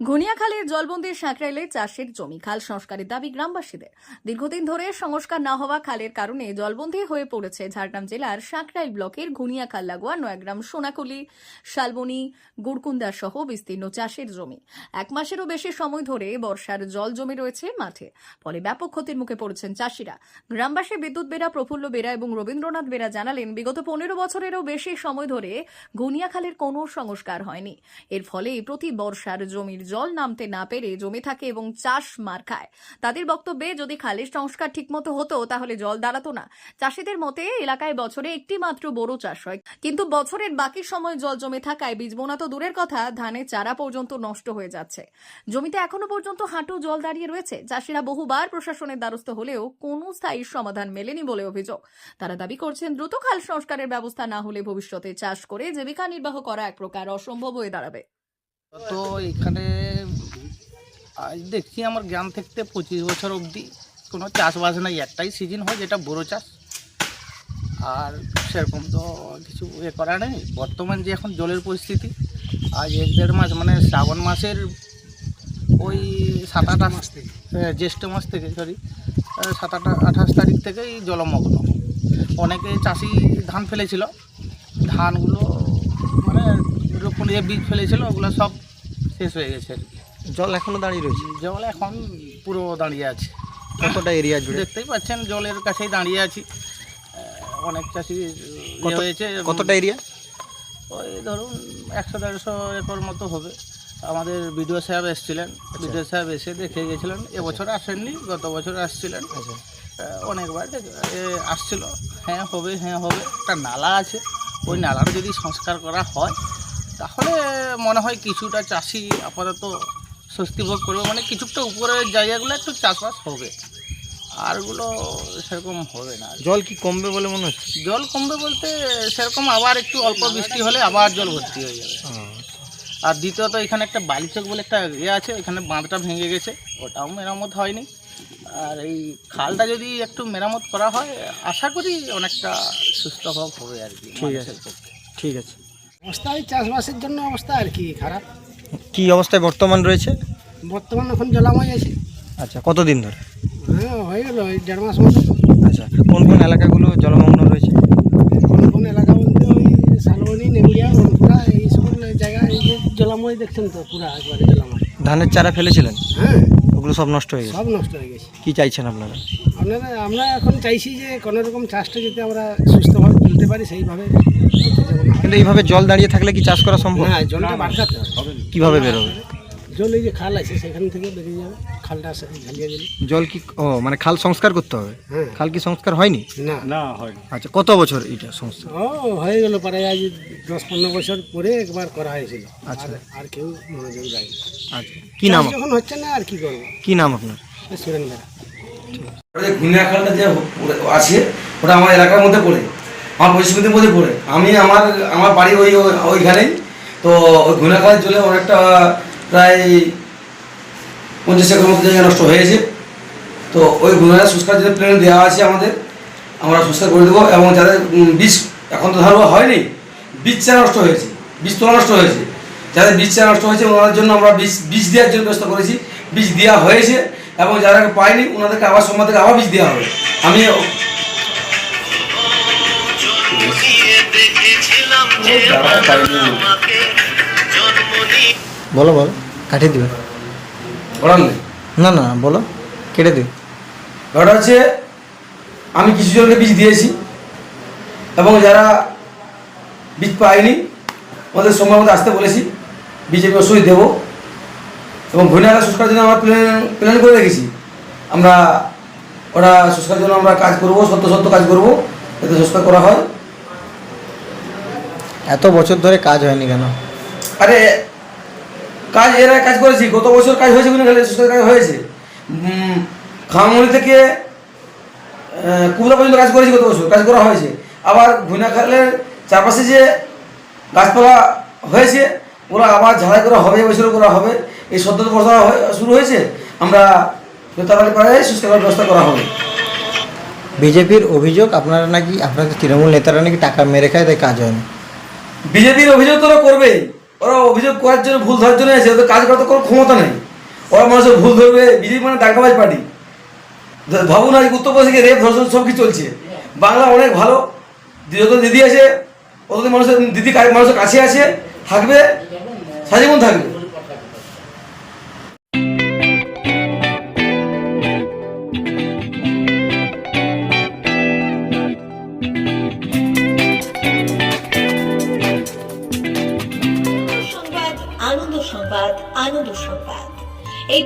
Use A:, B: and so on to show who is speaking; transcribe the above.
A: ঘনিয়াখালীর জলবন্দির সাঁকরাইলে চাষের জমি, খাল সংস্কারের দাবি গ্রামবাসীদের। দীর্ঘদিন ধরে সংস্কার না হওয়া খালের কারণে জলবন্দী হয়ে পড়েছে ঝাড়গ্রাম জেলার সাঁকরাইল ব্লকের ঘুনিয়াখাল, লাগোয়া, নয়াগ্রাম, সোনাকুলি, শালবনি, গুড়কুন্দা সহ বিস্তীর্ণ চাষের জমি। এক মাসেরও বেশি সময় ধরে বর্ষার জল জমে রয়েছে মাঠে। ফলে ব্যাপক ক্ষতির মুখে পড়েছেন চাষিরা। গ্রামবাসী বিদ্যুৎ বেরা প্রফুল্ল বেরা এবং রবীন্দ্রনাথ বেরা জানালেন, বিগত পনেরো বছরেরও বেশি সময় ধরে ঘুনিয়াখালের কোনো সংস্কার হয়নি। এর ফলে প্রতি বর্ষার জমির জল নামতে না পেরে জমে থাকে এবং চাষ মার খায়। তাদের বক্তব্যে যদি খালের সংস্কার ঠিকমতো হতো, তাহলে জল দাঁড়াতো না। চাষিদের মতে, এলাকায় বছরে একটি মাত্র বড় চাষ হয়। কিন্তু বছরের বাকি সময় জল জমে থাকায় বীজ বোনা তো দূরের কথা, ধানের চারা পর্যন্ত নষ্ট হয়ে যাচ্ছে। জমিতে এখনও পর্যন্ত হাঁটু জল দাঁড়িয়ে রয়েছে। চাষিরা বহুবার প্রশাসনের দ্বারস্থ হলেও কোনো স্থায়ী সমাধান মেলেনি বলে অভিযোগ। তারা দাবি করছেন, দ্রুত খাল সংস্কারের ব্যবস্থা না হলে ভবিষ্যতে চাষ করে জীবিকা নির্বাহ করা এক প্রকার অসম্ভব হয়ে দাঁড়াবে।
B: তো এখানে আজ দেখছি আমার গ্রাম থেকে পঁচিশ বছর অবধি কোনো চাষবাস নাই। একটাই সিজন হয় যেটা বড়ো চাষ। আর সেরকম তো কিছু এ করা নেই। বর্তমান যে এখন জলের পরিস্থিতি আজ এক দেড় মাস মানে শ্রাবণ মাসের ওই সাত আট মাস থেকে। জ্যৈষ্ঠ মাস থেকে সরি সাত আট আঠাশ তারিখ থেকেই জলমগ্ন। অনেকে চাষি ধান ফেলেছিল। ধানগুলো রোপণ দিয়ে বীজ ফেলেছিল ওগুলো সব শেষ হয়ে গেছে আর কি।
C: জল এখনও দাঁড়িয়ে রয়েছে?
B: জল এখন পুরো দাঁড়িয়ে আছে।
C: কতটা এরিয়া জুড়ে?
B: দেখতেই পাচ্ছেন জলের কাছেই দাঁড়িয়ে আছি। অনেক চাষি ইয়ে হয়েছে
C: কতটা এরিয়া
B: ওই ধরুন একশো দেড়শো একর মতো হবে। আমাদের বিডিও সাহেব এসেছিলেন। বিডিও সাহেব এসে দেখে গেছিলেন। এবছর আসেননি গত বছর আসছিলেন।
C: আচ্ছা।
B: অনেকবার এ, আসছিল। হ্যাঁ হবে হ্যাঁ হবে। একটা নালা আছে। ওই নালার যদি সংস্কার করা হয় তাহলে মনে হয় কিছুটা চাষি আপাতত স্বস্তি ভোগ করবে। মানে কিছুটা উপরের জায়গাগুলো একটু চাষবাস হবে। আরগুলো সেরকম হবে না।
C: জল কি কমবে বলে মনে হচ্ছে?
B: জল কমবে বলতে সেরকম আবার একটু অল্প বৃষ্টি হলে আবার জল ভর্তি হয়ে যাবে। আর দ্বিতীয়ত এখানে একটা বালিচক বলে একটা ইয়ে আছে এখানে বাঁধটা ভেঙে গেছে। ওটাও মেরামত হয়নি। আর এই খালটা যদি একটু মেরামত করা হয় আশা করি অনেকটা সুস্থভাব হবে আর কি
C: ঠিক আছে। ঠিক আছে।
D: অবস্থায় চাষবাসের জন্য অবস্থা আর কি খারাপ।
C: কি অবস্থায় বর্তমান রয়েছে?
D: বর্তমান এখন জলাময় আছে।
C: আচ্ছা কতদিন ধরে?
D: হ্যাঁ হয়ে গেল ওই দেড় মাস মতো।
C: আচ্ছা কোন কোন এলাকাগুলো জলমগ্ন রয়েছে?
D: কোন কোন এলাকা বলতে ওই শালবনি নেগুড়িয়া রনপুরা এই সকল জায়গা এই যে জলাময় দেখছেন তো পুরা একবারে জলাময়।
C: ধানের চারা ফেলেছিলেন?
D: হ্যাঁ।
C: ওগুলো সব নষ্ট হয়ে গেছে?
D: সব নষ্ট হয়ে গেছে।
C: কি চাইছেন আপনারা?
D: আপনারা আমরা এখন চাইছি যে কোনো রকম চাষটা যাতে আমরা সুস্থভাবে তুলতে পারি সেইভাবে
C: কিন্তু এইভাবে জল দাঁড়িয়ে থাকলে কি চাষ করা সম্ভব?
D: হ্যাঁ জলটা বাড়াতে হবে।
C: কীভাবে বেরোবে
D: জল এই যে খাল আছে সেখান থেকে বেরিয়ে যাবে। খালটা ঝালিয়ে দিলে।
C: জল কি ও মানে খাল সংস্কার করতে হবে?
D: হ্যাঁ।
C: খাল কি সংস্কার হয়নি?
D: না।
C: হয় আচ্ছা কত বছর এটা সংস্কার?
D: ও হয়ে গেল প্রায় আজ দশ পনেরো বছর পরে একবার করা হয়েছিল।
C: আচ্ছা।
D: আর- কেউ মনোযোগ দেয়নি।
C: আচ্ছা কি নাম
D: যখন হচ্ছে না আর কি করব?
C: কি নাম আপনার?
D: সুরেন
E: যে ঘুমিয়া খালটা যে আছে ওটা আমার এলাকার মধ্যে পড়ে। আমার পঁচিশ সমিতির মধ্যে পড়ে। আমি আমার আমার বাড়ি ওই ওই- ওইখানেই। তো ওই ঘুমিয়া খালের জলে অনেকটা প্রায় পঞ্চাশ একর মতো জায়গা নষ্ট হয়েছে তো ওই ঘুমিয়া সংস্কার জন্য প্ল্যান দেওয়া আছে আমাদের। আমরা সংস্কার করে দেবো এবং যাদের বীজ এখন তো ধরো হয়নি, বীজ চারা নষ্ট হয়েছে, বীজ তোলা নষ্ট হয়েছে। যাদের বীজ চারা নষ্ট হয়েছে, ওনাদের জন্য আমরা বীজ বীজ দেওয়ার জন্য ব্যবস্থা করেছি। বীজ দেওয়া হয়েছে এবং যারা পায়নি, ওনাদেরকে আবার সোমবার থেকে আবার বীজ দেওয়া হবে। আমি
C: বলো বলো কাটিয়ে দিবে।
E: বলার নেই।
C: না না বলো কেটে দিবে
E: ব্যাপারটা হচ্ছে আমি কিছু জনকে বীজ দিয়েছি এবং যারা বীজ পায়নি ওদের সময় মতো আসতে বলেছি বীজ আমি অবশ্যই দেবো এবং ভুইনারা সংস্কার জন্য আমরা প্ল্যান প্ল্যান করে রেখেছি। আমরা ওরা সংস্কার জন্য আমরা কাজ করব সত্য সত্য কাজ করব যাতে সংস্কার করা হয়।
C: এত বছর ধরে কাজ হয়নি কেন?
E: আরে কাজ এরা কাজ করেছি গত বছর কাজ হয়েছে কোনো খেলে সুস্থ কাজ হয়েছে। খামনি থেকে কুমড়া পর্যন্ত কাজ করেছি গত বছর কাজ করা হয়েছে। আবার ভুইনা খালের চারপাশে যে গাছপালা হয়েছে ওরা আবার ঝাড়াই করা হবে এবছরও করা হবে। এই সদ্য বর্ষা শুরু হয়েছে। আমরা তাড়াতাড়ি পারে সুস্থ করার ব্যবস্থা করা হবে।
C: বিজেপির অভিযোগ আপনারা নাকি আপনাদের তৃণমূল নেতারা নাকি টাকা মেরে খায় তাই কাজ হয়নি।
E: বিজেপির অভিযোগ তো ওরা করবেই। ওরা অভিযোগ করার জন্য, ভুল ধরার জন্য এসে ওদের কাজ করার তো কোনো ক্ষমতা নেই। ওরা মানুষের ভুল ধরবে, বিজেপি মানে ডাকাবাজ পার্টি। ভাবুন আজ উত্তর উত্তরপ্রদেশে রেপ, ধর্ষণ সব কিছু চলছে। বাংলা অনেক ভালো। যত দিদি আছে ওদের মানুষের, দিদি মানুষের কাছে আছে, থাকবে সাজীবন থাকবে।